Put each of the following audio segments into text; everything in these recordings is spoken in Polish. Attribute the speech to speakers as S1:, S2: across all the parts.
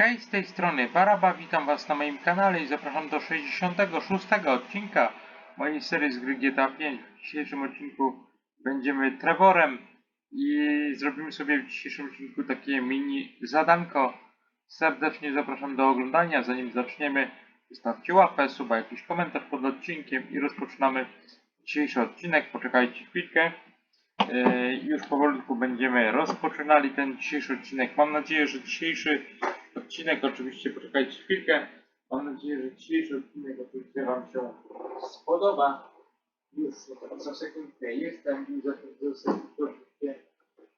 S1: Hej, z tej strony Baraba, witam was na moim kanale i zapraszam do 66 odcinka mojej serii z gry GTA 5. W dzisiejszym odcinku będziemy Trevorem i zrobimy sobie w dzisiejszym odcinku takie mini zadanko. Serdecznie zapraszam do oglądania. Zanim zaczniemy, zostawcie łapę, suba, jakiś komentarz pod odcinkiem i rozpoczynamy dzisiejszy odcinek. Poczekajcie chwilkę. Yy, już powolutku będziemy rozpoczynali ten dzisiejszy odcinek. Mam nadzieję, że dzisiejszy odcinek, oczywiście poczekajcie chwilkę. Mam nadzieję, że dzisiejszy odcinek oczywiście Wam się spodoba. Już za sekundkę jestem i za, sekundkę oczywiście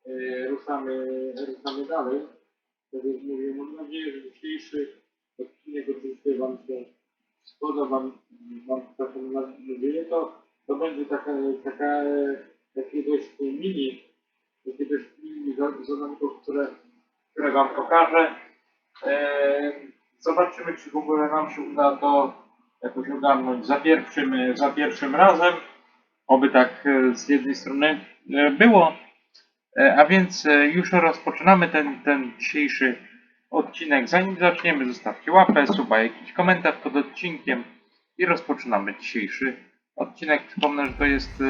S1: yy, ruszamy, ruszamy dalej. Tak jak mówię, mam nadzieję, że dzisiejszy odcinek oczywiście Wam się spodoba. Mam taką nadzieję. To, to będzie taka, taka takie dość mini, takie mini za- zadanko, które, które Wam pokażę. Eee, zobaczymy, czy w ogóle nam się uda to jakoś ogarnąć za pierwszym, za pierwszym razem. Oby tak e, z jednej strony e, było. E, A więc już rozpoczynamy ten, ten dzisiejszy odcinek. Zanim zaczniemy, zostawcie łapę, suba, jakiś komentarz pod odcinkiem i rozpoczynamy dzisiejszy odcinek. Przypomnę, że to jest,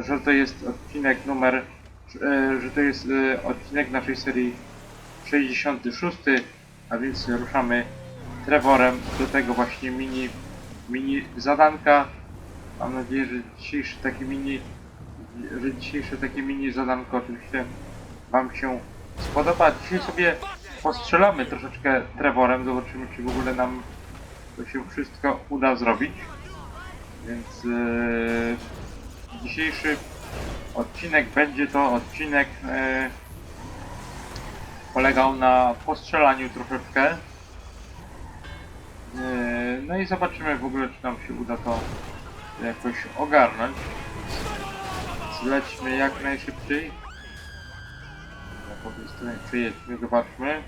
S1: że to jest odcinek numer, że to jest odcinek naszej serii 66, a więc ruszamy Trevorem do tego właśnie mini, mini zadanka. Mam nadzieję, że dzisiejszy taki mini, że dzisiejsze takie mini zadanko oczywiście Wam się spodoba. Dzisiaj sobie postrzelamy troszeczkę Trevorem, zobaczymy czy w ogóle nam to się wszystko uda zrobić. Więc yy, dzisiejszy odcinek będzie to odcinek yy, polegał na postrzelaniu troszeczkę. Yy, no i zobaczymy w ogóle, czy nam się uda to jakoś ogarnąć. Zlećmy jak najszybciej. Na tej stronie zobaczmy.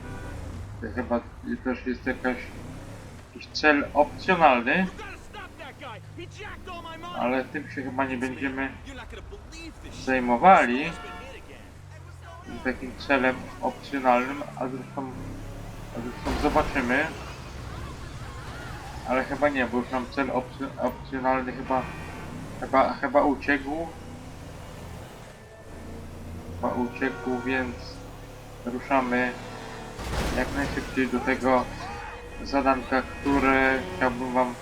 S1: To chyba też jest jakaś, jakiś cel opcjonalny, ale tym się chyba nie będziemy zajmowali takim celem opcjonalnym, a zresztą, a zresztą zobaczymy. Ale chyba nie, bo już nam cel opcj opcjonalny chyba, chyba, chyba uciekł. Chyba uciekł, więc ruszamy jak najszybciej do tego zadanka, które chciałbym wam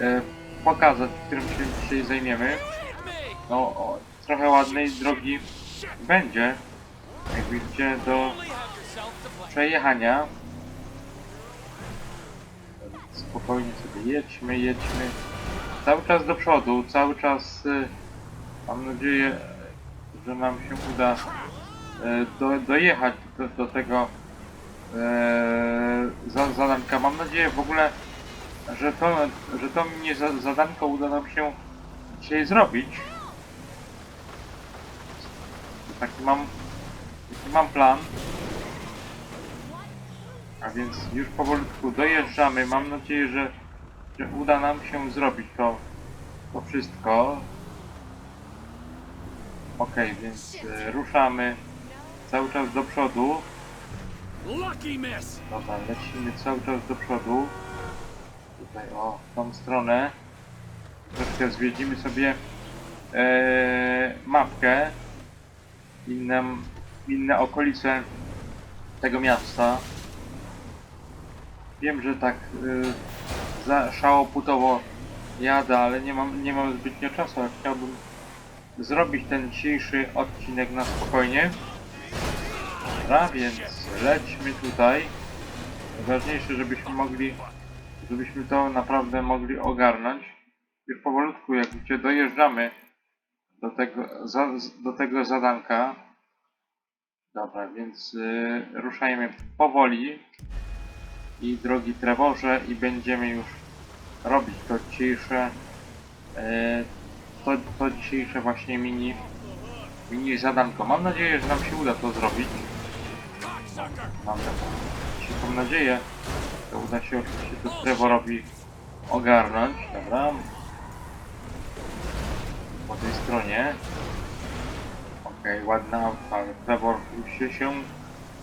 S1: e, pokazać, którym się dzisiaj zajmiemy. No, o, trochę ładnej drogi będzie, jak widzicie, do przejechania. Spokojnie sobie jedźmy, jedźmy. Cały czas do przodu, cały czas y, mam nadzieję, że nam się uda y, do, dojechać do, do tego za, zadanka. Mam nadzieję w ogóle, że to, że to mnie za, zadanko uda nam się dzisiaj zrobić. Taki mam, mam plan. A więc już powolutku dojeżdżamy. Mam nadzieję, że, że uda nam się zrobić to, to wszystko. Ok, więc e, ruszamy cały czas do przodu. Dobra, lecimy cały czas do przodu. Tutaj o, w tą stronę. Troszkę zwiedzimy sobie e, mapkę. Inne, inne okolice tego miasta. Wiem, że tak y, za szałoputowo jadę, ale nie mam, nie mam zbytnio czasu. a Chciałbym zrobić ten dzisiejszy odcinek na spokojnie. Dobra, więc lećmy tutaj. Najważniejsze, żebyśmy mogli, żebyśmy to naprawdę mogli ogarnąć. Już powolutku, jak widzicie, dojeżdżamy do tego, za, do tego zadanka. Dobra, więc y, ruszajmy powoli i drogi Trevorze i będziemy już robić to dzisiejsze e, to, to dzisiejsze właśnie mini mini zadanko. Mam nadzieję, że nam się uda to zrobić. Mam taką nadzieję, że uda się oczywiście to Trevorowi ogarnąć. Dobra. Po tej stronie. Okej, ładna auta, ale Trevor już się,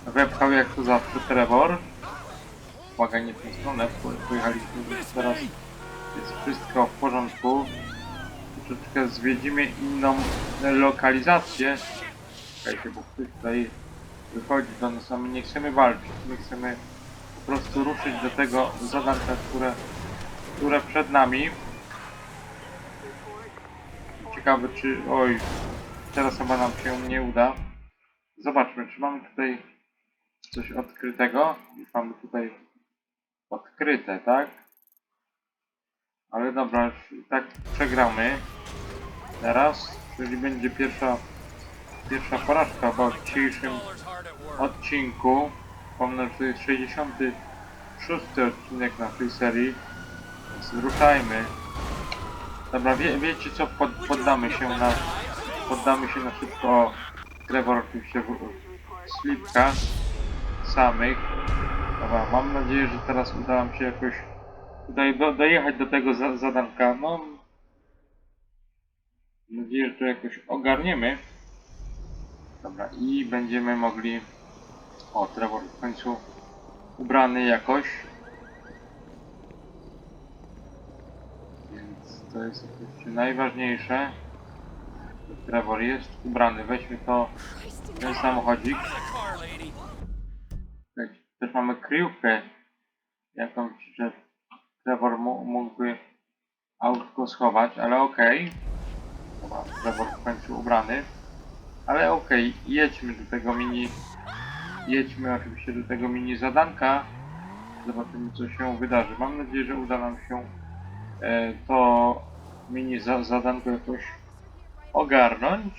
S1: wepchał jak to zawsze Trevor. błaganie w tę stronę. Po- Pojechaliśmy teraz jest wszystko w porządku. Troszeczkę zwiedzimy inną lokalizację. Czekajcie, bo ktoś tutaj wychodzi do nas, a my nie chcemy walczyć, my chcemy po prostu ruszyć do tego zadanka, które, które przed nami. Ciekawe czy... oj, teraz chyba nam się nie uda. Zobaczmy, czy mamy tutaj coś odkrytego. Mamy tutaj odkryte, tak? Ale dobra, tak przegramy. Teraz, czyli będzie pierwsza, pierwsza porażka, bo w dzisiejszym odcinku, pomnę, że to jest 66 odcinek naszej serii, więc ruszajmy. Dobra, wie, wiecie co, pod, poddamy się na, poddamy się na szybko, Trevor oczywiście slipkach samych. Dobra, mam nadzieję, że teraz uda nam się jakoś tutaj do, dojechać do tego za, zadanka. No, mam nadzieję, że to jakoś ogarniemy. Dobra, i będziemy mogli... O, Trevor w końcu ubrany jakoś. Więc to jest oczywiście najważniejsze. Trevor jest ubrany. Weźmy to, ten samochodzik. Też mamy kryjówkę jakąś, że Trevor mógłby autko schować, ale okej. Dobra, Trevor w końcu ubrany. Ale okej, jedźmy do tego mini... Jedźmy oczywiście do tego mini zadanka. Zobaczymy co się wydarzy. Mam nadzieję, że uda nam się e, to mini za zadanko jakoś ogarnąć.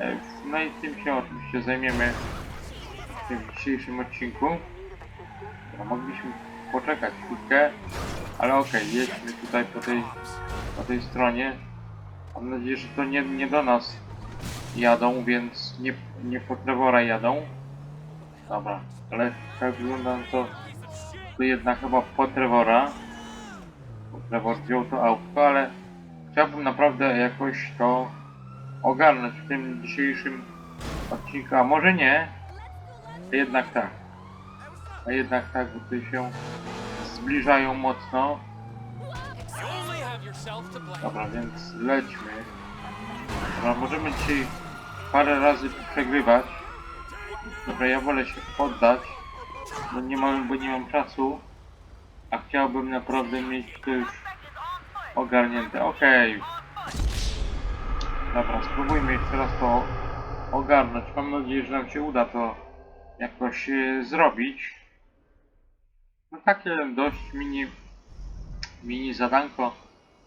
S1: E, no i tym się oczywiście zajmiemy w dzisiejszym odcinku. No, mogliśmy poczekać chwilkę, ale okej, jedźmy tutaj po tej, po tej stronie. Mam nadzieję, że to nie, nie do nas jadą, więc nie, nie po Trevora jadą. Dobra, ale tak wygląda to, to jednak chyba po Trevora. Bo Trevor wziął to autko, ale chciałbym naprawdę jakoś to ogarnąć w tym dzisiejszym odcinku, a może nie, a jednak tak. A jednak tak, bo tutaj się zbliżają mocno. Dobra, więc lećmy. Dobra, możemy dzisiaj parę razy przegrywać. Dobra, ja wolę się poddać, bo nie mam, bo nie mam czasu. A chciałbym naprawdę mieć to już ogarnięte. Okej. Dobra, spróbujmy jeszcze raz to ogarnąć. Mam nadzieję, że nam się uda to jakoś e, zrobić. No takie dość mini, mini zadanko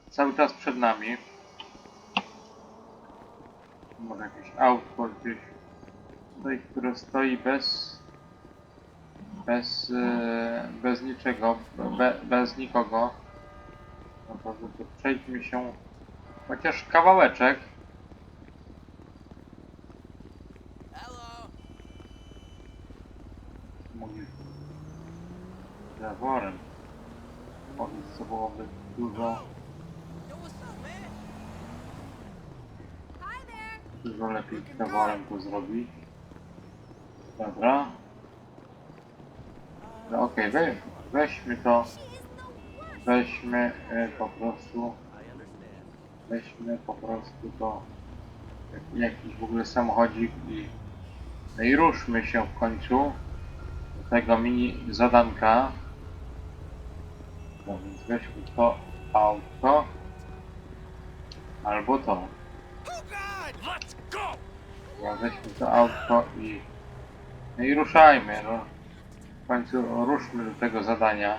S1: cały czas przed nami. Może jakieś autko gdzieś tutaj, które stoi bez bez e, bez niczego, be, bez nikogo. To, to przejdźmy się chociaż kawałeczek. Mówisz z Trevorem. Powiedz, co byłoby dużo Dużo lepiej z Trevorem to zrobić. Dobra. No okej, we, weźmy to. Weźmy e, po prostu. Weźmy po prostu to. jak- Jakiś w ogóle samochodzik i, no i ruszmy się w końcu do tego mini zadanka. No więc weźmy to auto. Albo to. Ja weźmy to autko i... No i ruszajmy, no. W końcu ruszmy do tego zadania.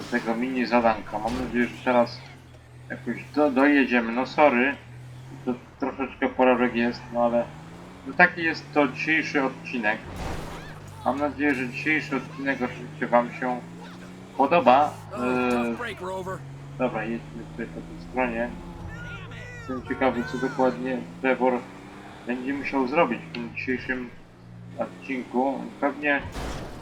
S1: Do tego mini zadanka. Mam nadzieję, że teraz jakoś do, dojedziemy. No sorry, to troszeczkę pororek jest, no ale... No taki jest to dzisiejszy odcinek. Mam nadzieję, że dzisiejszy odcinek oczywiście Wam się podoba.
S2: Oh,
S1: Eee. Dobra, jedźmy tutaj po tej stronie. Jestem ciekawy, co dokładnie Trevor będzie musiał zrobić w tym dzisiejszym odcinku. Pewnie,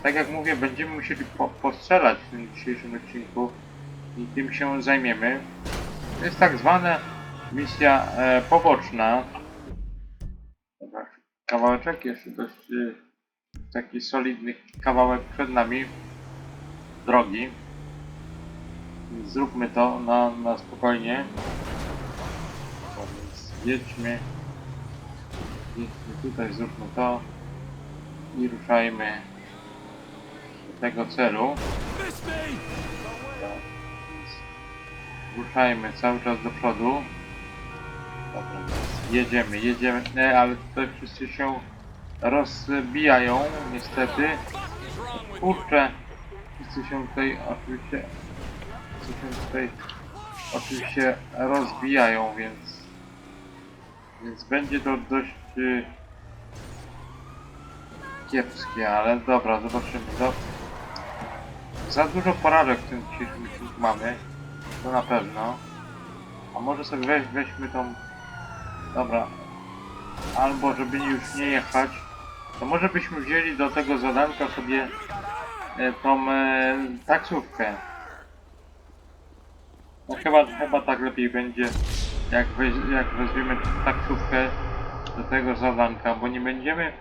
S1: tak jak mówię, będziemy musieli po postrzelać w tym dzisiejszym odcinku i tym się zajmiemy. To jest tak zwana misja e, poboczna. Dobra, kawałeczek jeszcze dość e, taki solidny kawałek przed nami drogi. Zróbmy to na, na spokojnie. Jedźmy. Jedźmy tutaj, zróbmy to. I ruszajmy tego celu. Ruszajmy cały czas do przodu. Dobra, jedziemy, jedziemy. Nie, ale tutaj wszyscy się rozbijają, niestety. Kurczę, wszyscy się tutaj oczywiście, wszyscy się tutaj oczywiście rozbijają, więc więc będzie to dość y, kiepskie, ale dobra, zobaczymy. Do, za dużo porażek w tym dzisiejszym mamy, to na pewno. A może sobie weź, weźmy tą, dobra, albo żeby już nie jechać, to może byśmy wzięli do tego zadanka sobie e, tą e, taksówkę. No chyba, chyba tak lepiej będzie, jak, weź, jak weźmiemy taksówkę do tego zadanka, bo nie będziemy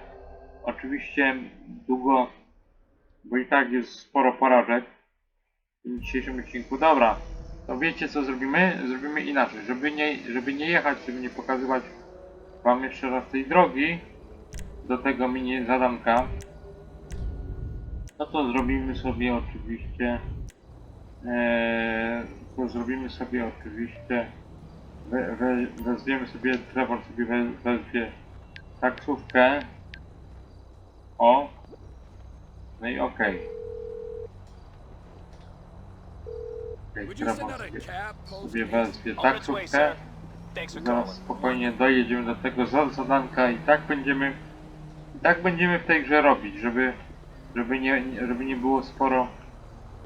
S1: oczywiście długo, bo i tak jest sporo porażek w dzisiejszym odcinku. Dobra, to wiecie co zrobimy? Zrobimy inaczej, żeby nie, żeby nie jechać, żeby nie pokazywać wam jeszcze raz tej drogi do tego mini zadanka, no to zrobimy sobie oczywiście e, to zrobimy sobie oczywiście we, we, wezwiemy sobie Trevor sobie we, wezwie taksówkę o no i okej okay.
S2: A
S1: sobie,
S3: way,
S1: taksówkę Zaraz spokojnie dojedziemy do tego za- zadanka i tak będziemy i tak będziemy w tej grze robić, żeby żeby nie, nie- żeby nie było sporo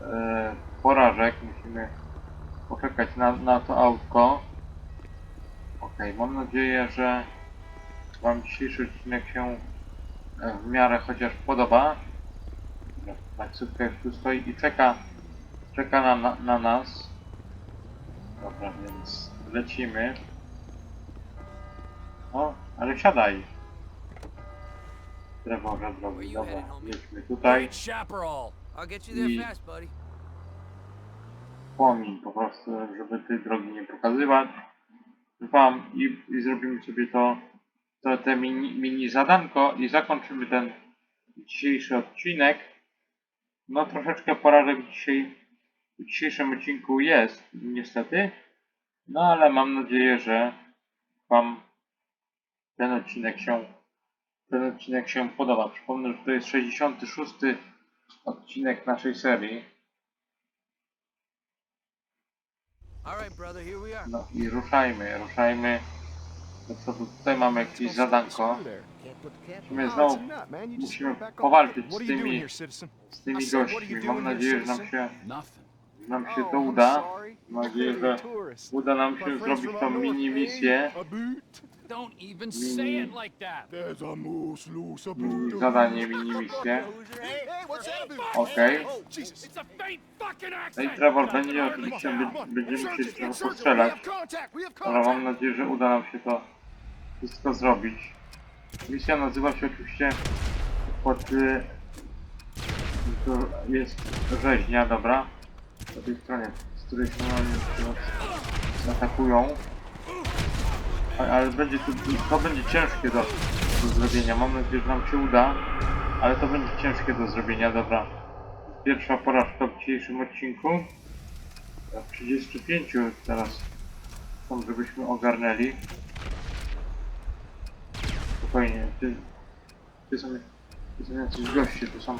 S1: e, porażek. Musimy poczekać na, na to autko. Ok, mam nadzieję, że Wam dzisiejszy odcinek się e, w miarę chociaż podoba. Taksówka już tu stoi i czeka, czeka na, na, na nas. Dobra, więc lecimy. O, ale siadaj. Trevorze drogi, dobra, jedźmy tutaj. I-. Pomiń po prostu, żeby tej drogi nie pokazywać wam i, i zrobimy sobie to, to te mini, mini zadanko i zakończymy ten dzisiejszy odcinek. No troszeczkę porażek dzisiaj w dzisiejszym odcinku jest, niestety. No ale mam nadzieję, że wam ten odcinek się ten odcinek się podoba. Przypomnę, że to jest 66 odcinek naszej serii. No i ruszajmy, ruszajmy. No co tu, tutaj mamy jakieś zadanko. Musimy znowu musimy powalczyć z tymi, z tymi gośćmi. Mam nadzieję, że nam się, nam się to uda. Mam nadzieję, że uda nam się zrobić tą mini misję.
S2: Don't even say it like that.
S4: There's a moose loose, a
S1: Mini zadanie, mini misję. Okej.
S2: It's a faint fucking
S1: No i
S2: accent.
S1: Trevor będzie oczywiście, be- będziemy musieli trochę postrzelać. Ale mam nadzieję, że uda nam się to wszystko zrobić. Misja nazywa się oczywiście pod... y, To jest rzeźnia, dobra. Po tej stronie, z której oni nas atakują. Ale będzie to będzie ciężkie do, do zrobienia. Mam nadzieję, że nam się uda. Ale to będzie ciężkie do zrobienia, dobra. Pierwsza porażka w dzisiejszym odcinku. A 35 teraz są, żebyśmy ogarnęli. Spokojnie, ty, ty są, ty są jacyś goście, tu są,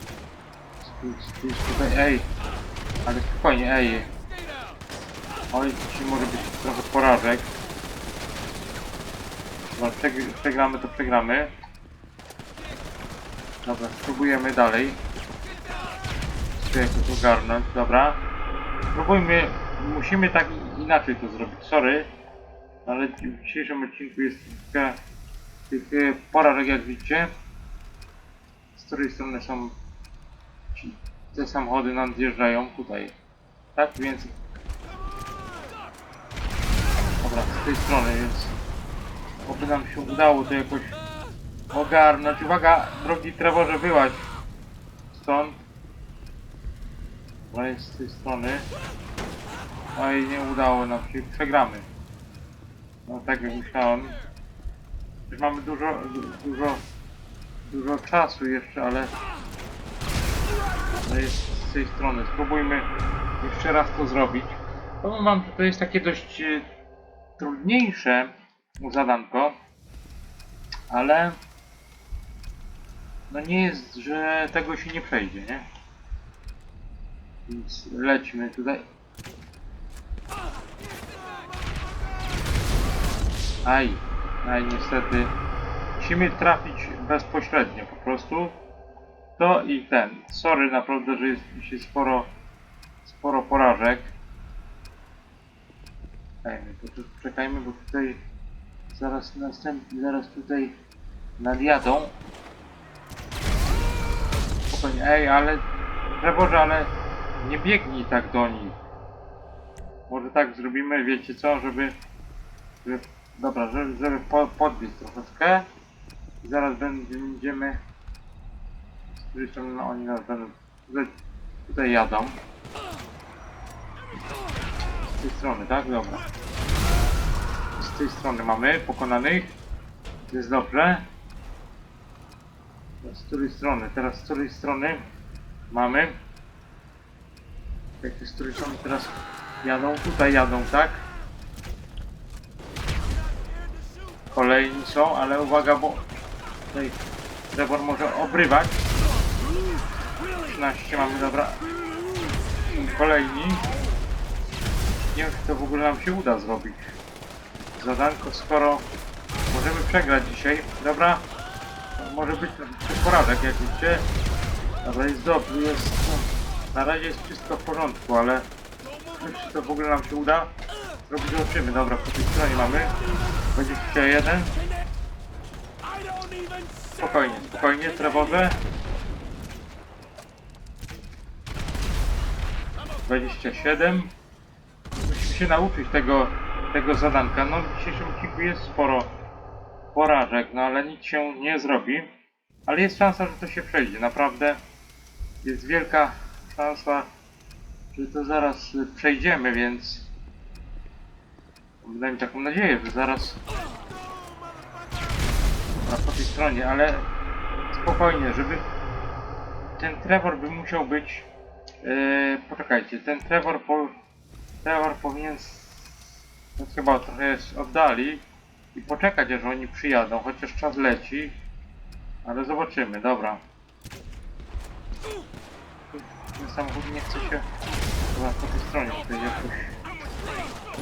S1: tutaj, ej, ale spokojnie, ej, oj, dzisiaj może być trochę porażek. Dobra, przegr- przegramy to przegramy. Dobra, spróbujemy dalej. Chcę jakoś ogarnąć, dobra. Spróbujmy, musimy tak inaczej to zrobić, sorry. Ale w dzisiejszym odcinku jest kilka tych e, porażek, jak widzicie. Z której strony są te samochody nadjeżdżają tutaj. Tak więc... Dobra, z tej strony, więc... Oby nam się udało to jakoś ogarnąć. Uwaga, drogi Trevorze, wyłaź stąd. No jest z tej strony. No i nie udało nam się, przegramy. No tak jak myślałem. Już mamy dużo, du- dużo, dużo czasu jeszcze, ale to jest z tej strony. Spróbujmy jeszcze raz to zrobić. Powiem wam, że to jest takie dość e, trudniejsze zadanko, ale no nie jest, że tego się nie przejdzie, nie? Więc lećmy tutaj. Aj, aj niestety. Musimy trafić bezpośrednio po prostu. To i ten. Sorry naprawdę, że jest dzisiaj sporo, sporo porażek. Czekajmy, bo tutaj zaraz następny, zaraz tutaj nadjadą. Spokojnie, ej, ale Trevorze, ale nie biegnij tak do nich. Może tak zrobimy, wiecie co, żeby, żeby dobra, żeby, żeby po, podbiec troszeczkę. I zaraz będziemy z której strony no, oni nas będą tutaj, tutaj jadą. Z tej strony, tak? Dobra. Z tej strony mamy pokonanych. Jest dobrze. Z której strony? Teraz z której strony mamy? Jak z której strony teraz jadą? Tutaj jadą, tak? Kolejni są, ale uwaga, bo tutaj Trevor może obrywać. 13 mamy, dobra. Kolejni. Nie wiem, czy to w ogóle nam się uda zrobić. Zadanko, skoro możemy przegrać dzisiaj. Dobra. Może być poradek, jak widzicie. Dobra, jest dobrze, jest... Na razie jest wszystko w porządku, ale... Czy to w ogóle nam się uda? Zrobić zobaczymy. Dobra, po tej stronie mamy. 21. Spokojnie, spokojnie, Trevorze. 27. Musimy się nauczyć tego, tego zadanka. No w dzisiejszym odcinku jest sporo porażek, no ale nic się nie zrobi. Ale jest szansa, że to się przejdzie. Naprawdę jest wielka szansa, że to zaraz przejdziemy, więc mam taką nadzieję, że zaraz na po tej stronie, ale spokojnie, żeby ten Trevor by musiał być Yy, poczekajcie, ten Trevor, po, Trevor powinien no, chyba trochę jest oddali i poczekać aż oni przyjadą, chociaż czas leci, ale zobaczymy, dobra. Ten samochód nie chce się chyba po tej stronie tutaj jakoś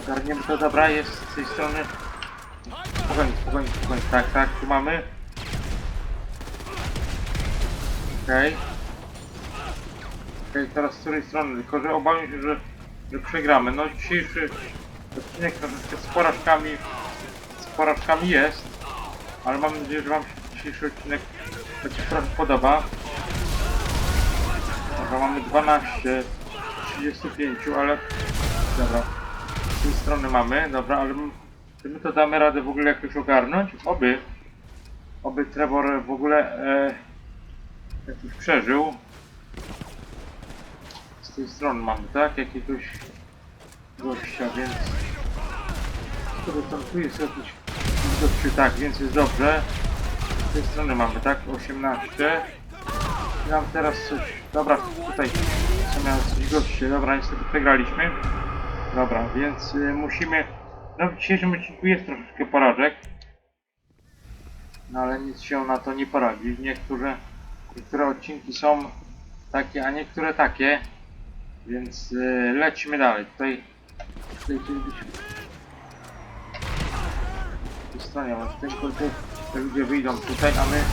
S1: ogarniemy to, dobra, jest z tej strony spokojnie, spokojnie, spokojnie, tak, tak, tu mamy okej Okej, teraz z której strony? Tylko, że obawiam się, że, że przegramy. No dzisiejszy odcinek troszeczkę z porażkami, z porażkami jest, ale mam nadzieję, że Wam się dzisiejszy odcinek trochę podoba. Dobra, mamy 12, 35, ale dobra. Z tej strony mamy, dobra, ale czy my to damy radę w ogóle jakoś ogarnąć? Oby. Oby Trevor w ogóle e, jakoś przeżył z tej strony mamy, tak? Jakiegoś gościa, więc... Który tam tu jest jakiś gościu, tak, więc jest dobrze. Z tej strony mamy, tak? 18. I nam teraz coś... Dobra, tutaj są miały coś goście. Dobra, niestety przegraliśmy. Dobra, więc y, musimy... No w dzisiejszym odcinku jest troszeczkę porażek. No ale nic się na to nie poradzi. Niektóre, niektóre odcinki są takie, a niektóre takie. Więc y, lecimy dalej. Tutaj, chcielibyśmy... W tej stronie, ale tylko te, te ludzie wyjdą tutaj, a my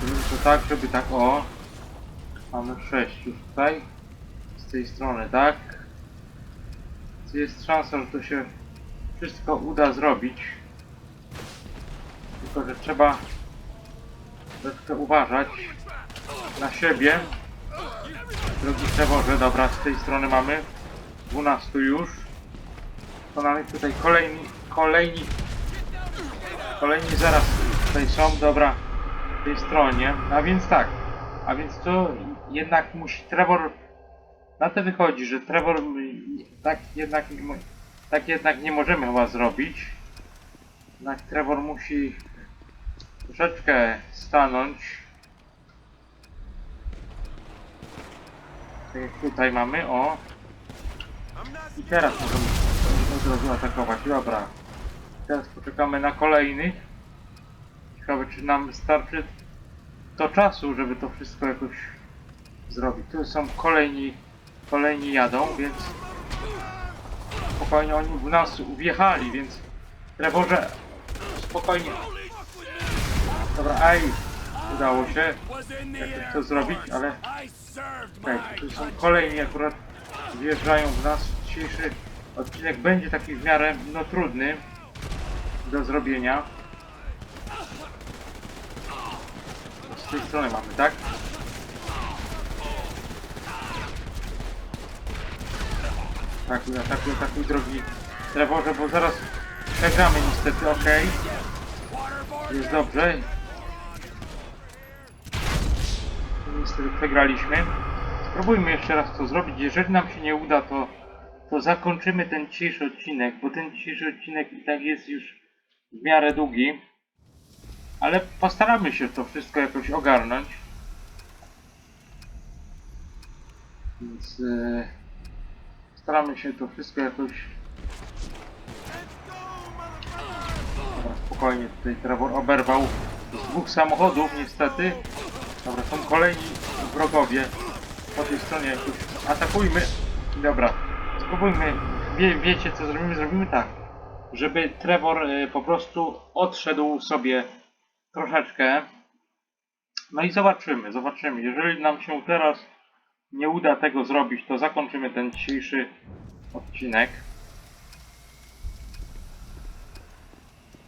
S1: robimy to tak, żeby tak, o. Mamy 6 już tutaj. Z tej strony, tak. Jest szansa, że to się wszystko uda zrobić. Tylko, że trzeba troszkę uważać na siebie. Drogi Trevorze, dobra, z tej strony mamy 12 już. Pokonanych tutaj kolejni, kolejni, kolejni zaraz tutaj są, dobra. w tej stronie. A więc tak. A więc to jednak musi Trevor. Na to wychodzi, że Trevor tak jednak tak jednak nie możemy chyba zrobić. Jednak Trevor musi troszeczkę stanąć. Tak jak tutaj mamy, o. I teraz możemy razu atakować. Dobra. Teraz poczekamy na kolejnych. Ciekawe czy nam starczy to czasu, żeby to wszystko jakoś zrobić. Tu są kolejni, kolejni jadą, więc spokojnie oni w nas wjechali, więc Trevorze spokojnie. Dobra, aj, udało się jakoś to zrobić, ale Okej, tu są kolejni akurat wjeżdżają w nas. Dzisiejszy odcinek będzie taki w miarę no trudny do zrobienia. Z tej strony mamy, tak? Atakuj, atakuj, atakuj drogi Trevorze, bo zaraz przegramy niestety, okej. Jest dobrze. Niestety przegraliśmy. Spróbujmy jeszcze raz to zrobić. Jeżeli nam się nie uda, to, to zakończymy ten dzisiejszy odcinek, bo ten dzisiejszy odcinek i tak jest już w miarę długi. Ale postaramy się to wszystko jakoś ogarnąć. Więc e, staramy się to wszystko jakoś. Dobra, spokojnie tutaj Trevor oberwał z dwóch samochodów niestety. Dobra, są kolejni wrogowie po tej stronie jakoś atakujmy. Dobra, spróbujmy. Wie, wiecie co zrobimy? Zrobimy tak, żeby Trevor y, po prostu odszedł sobie troszeczkę. No i zobaczymy, zobaczymy. Jeżeli nam się teraz nie uda tego zrobić, to zakończymy ten dzisiejszy odcinek.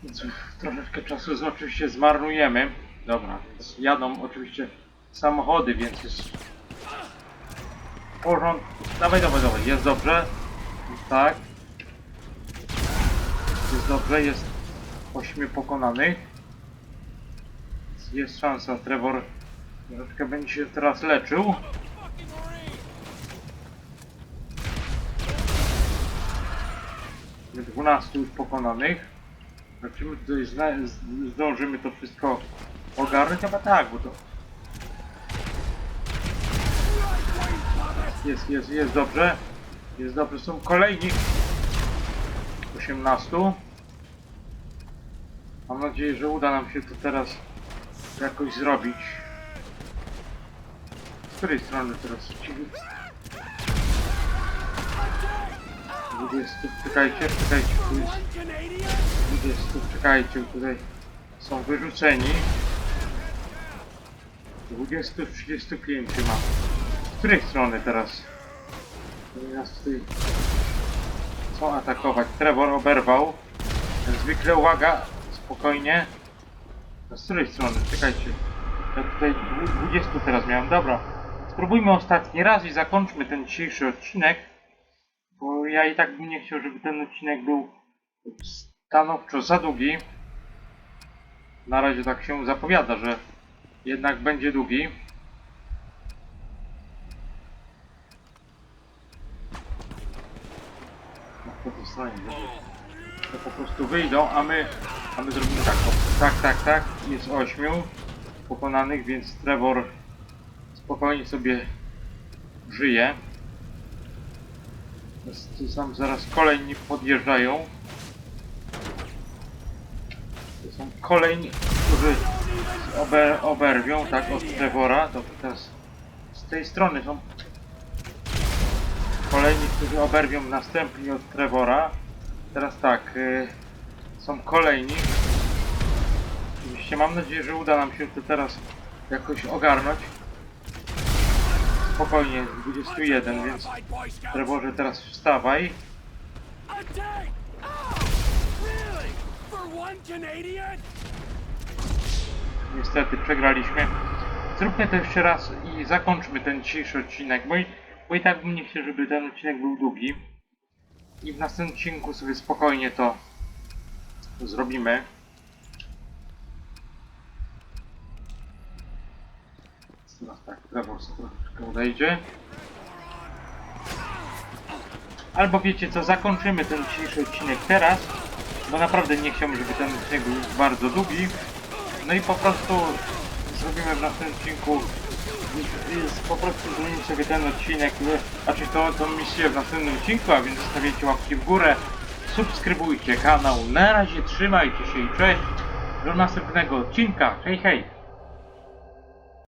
S1: Więc troszeczkę czasu oczywiście zmarnujemy. Dobra, więc jadą oczywiście samochody, więc jest porządku. Dawaj, dawaj, dawaj, jest dobrze. Tak. Jest dobrze, jest ośmiu pokonanych. Więc Jest szansa, Trevor troszeczkę będzie się teraz leczył. Jest 12 już pokonanych. Zobaczymy, z- zdążymy to wszystko ogarnąć, chyba tak, bo to... Jest, jest, jest dobrze. Jest dobrze, są kolejni. 18. Mam nadzieję, że uda nam się to teraz jakoś zrobić. Z której strony teraz? Ci- 20, czekajcie, czekajcie, tu jest 20, czekajcie, tutaj są wyrzuceni. 20, 35 mam. Z której strony teraz? Nas tutaj chcą atakować. Trevor oberwał. Zwykle uwaga, spokojnie. Z której strony? Czekajcie. Ja tutaj dwu- 20 teraz miałem. Dobra. Spróbujmy ostatni raz i zakończmy ten dzisiejszy odcinek. Bo ja i tak bym nie chciał, żeby ten odcinek był stanowczo za długi. Na razie tak się zapowiada, że jednak będzie długi. Że- że po prostu wyjdą, a my, a my zrobimy tak, tak, tak, tak, jest ośmiu pokonanych, więc Trevor spokojnie sobie żyje. Są zaraz kolejni podjeżdżają. To są kolejni, którzy ober, oberwią, tak, od Trevora. To teraz z tej strony są kolejni, którzy oberwią następni od Trevora. Teraz tak, y, są kolejni. Oczywiście mam nadzieję, że uda nam się to teraz jakoś ogarnąć. Spokojnie, 21, więc. Trevorze teraz wstawaj. Niestety przegraliśmy. Zróbmy to jeszcze raz i zakończmy ten dzisiejszy odcinek, bo bo i tak bym nie chciał, żeby ten odcinek był długi. I w następnym odcinku sobie spokojnie to zrobimy. Teraz tak, Trevor sobie troszeczkę odejdzie. Albo wiecie co, zakończymy ten dzisiejszy odcinek teraz, bo naprawdę nie chciałbym, żeby ten odcinek był bardzo długi. No i po prostu zrobimy w następnym odcinku po prostu zmienimy sobie ten odcinek, znaczy to, tą misję w następnym odcinku, a więc zostawiajcie łapki w górę, subskrybujcie kanał. Na razie trzymajcie się i cześć. Do następnego odcinka. Hej hej!